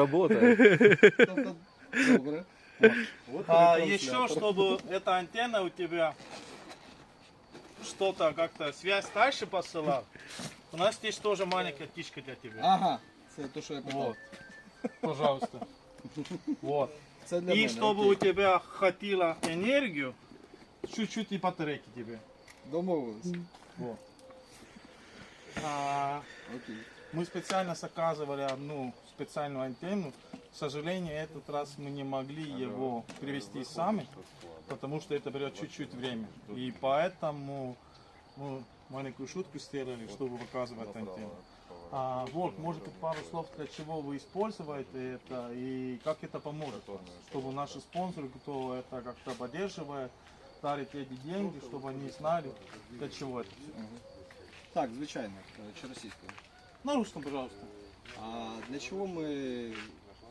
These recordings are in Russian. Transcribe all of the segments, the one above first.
Работает. Добре. А еще, чтобы эта антенна у тебя что-то как-то связь дальше посылала, у нас здесь тоже маленькая птичка для тебя. Ага, те, що я питав. Вот. Пожалуйста. Вот. И мене. чтобы окей. у тебя хватило энергию, чуть-чуть и батарейки тебе. Домовились. Вот. А, Мы специально заказывали одну специальную антенну. К сожалению, этот раз мы не могли его привезти сами, потому что это берет чуть-чуть время. И поэтому мы маленькую шутку сделали, чтобы показывать антенну. А, вот, может быть, пару слов, для чего вы используете это и как это поможет, чтобы наши спонсоры, кто это как-то поддерживает, дарит эти деньги, чтобы они знали, для чего это все. Так, звичайно, чи російською. На русском, пожалуйста. А для чего мы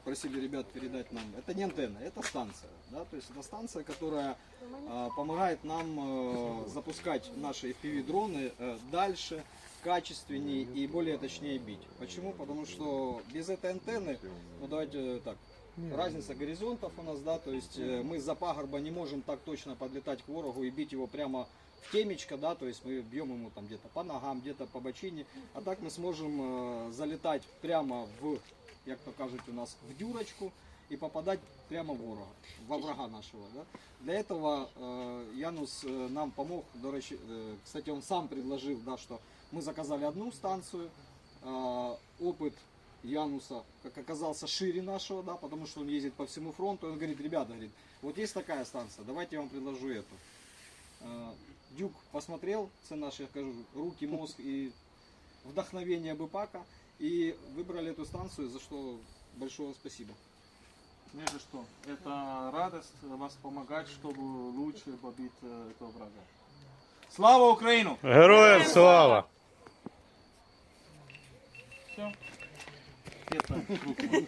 просили ребят передать нам? Это не антенна, это станция. Да? То есть это станция, которая а, помогает нам э, запускать наши FPV-дроны э, дальше, качественнее и более точнее бить. Почему? Потому что без этой антенны, ну давайте так, разница горизонтов у нас, да, то есть э, мы за пагорба не можем так точно подлетать к ворогу и бить его прямо в темечко, да, то есть мы бьем ему там где-то по ногам, где-то по бочине, а так мы сможем э, залетать прямо в, як то кажуть у нас, в дюрочку и попадать прямо в ворога, во врага нашего, да. Для этого э, Янус э, нам помог, до речі, э, кстати, он сам предложил, да, что мы заказали одну станцию, э, опыт Януса, как оказался, шире нашего, да, потому что он ездит по всему фронту. Он говорит, ребята, говорит, вот есть такая станция, давайте я вам предложу эту. Э, Дюк посмотрел, це наши, я скажу, руки, мозг и вдохновение Быпака, и выбрали эту станцию, за что большое спасибо. Не за что. Это радость вас помогать, чтобы лучше побить э, этого врага. Слава Украину! Героям слава! 本当に。